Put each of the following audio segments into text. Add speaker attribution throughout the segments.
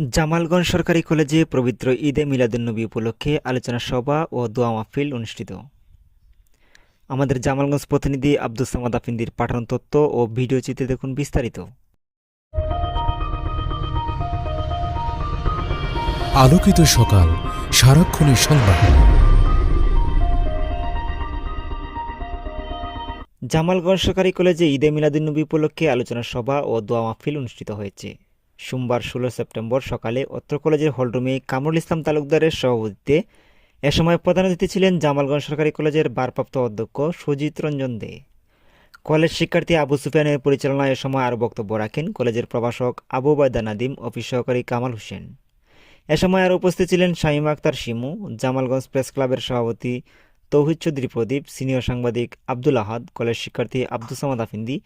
Speaker 1: জামালগঞ্জ সরকারি কলেজে পবিত্র ঈদে মিলাদুন্নবী উপলক্ষে আলোচনা সভা ও দোয়া মাহফিল অনুষ্ঠিত। আমাদের জামালগঞ্জ প্রতিনিধি আব্দুল সামাদ আফিন্দির পাঠানো তথ্য ও ভিডিও চিত্রে দেখুন বিস্তারিত।
Speaker 2: আলোকিত সকাল সারাক্ষণের সংবাদ।
Speaker 1: জামালগঞ্জ সরকারি কলেজে ঈদে মিলাদুন্নবী উপলক্ষে আলোচনা সভা ও দোয়া মাহফিল অনুষ্ঠিত হয়েছে। সোমবার ষোলো সেপ্টেম্বর সকালে অত্র কলেজের হলরুমে কামরুল ইসলাম তালুকদারের সভাপতিত্বে এ সময় প্রধান অতিথি ছিলেন জামালগঞ্জ সরকারি কলেজের ভারপ্রাপ্ত অধ্যক্ষ সুজিত রঞ্জন দে। কলেজ শিক্ষার্থী আবু সুফিয়ানের পরিচালনায় এ সময় আরও বক্তব্য রাখেন কলেজের প্রভাষক আবু বায়দা নাদিম, অফিস সহকারী কামাল হোসেন। এ সময় আরও উপস্থিত ছিলেন শাহিম আক্তার শিমু, জামালগঞ্জ প্রেস ক্লাবের সভাপতি তৌহিদ চৌধুরী প্রদীপ, সিনিয়র সাংবাদিক আব্দুল আহাদ, কলেজ শিক্ষার্থী আব্দুল সামাদ আফিন্দি,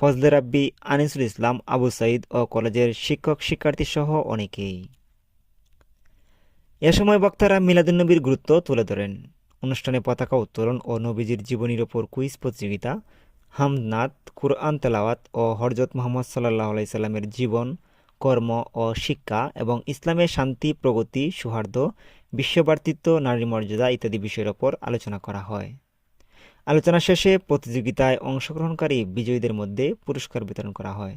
Speaker 1: ফজলে রাব্বি, আনিসুল ইসলাম, আবু সাইদ ও কলেজের শিক্ষক শিক্ষার্থী সহ অনেকেই। এ সময় বক্তারা মিলাদুন্নবীর গুরুত্ব তুলে ধরেন। অনুষ্ঠানে পতাকা উত্তোলন ও নবীজির জীবনীর ওপর কুইজ প্রতিযোগিতা হামদনাথ কুরআন তেলাওয়াত ও হরজত মোহাম্মদ সাল্লাহ আলাইসাল্লামের জীবন কর্ম ও শিক্ষা এবং ইসলামের শান্তি, প্রগতি, সৌহার্দ্য বিশ্ববার্তিত্ব নারী মর্যাদা ইত্যাদি বিষয়ের ওপর আলোচনা করা হয়। আলোচনা শেষে প্রতিযোগিতায় অংশগ্রহণকারী বিজয়ীদের মধ্যে পুরস্কার বিতরণ করা হয়।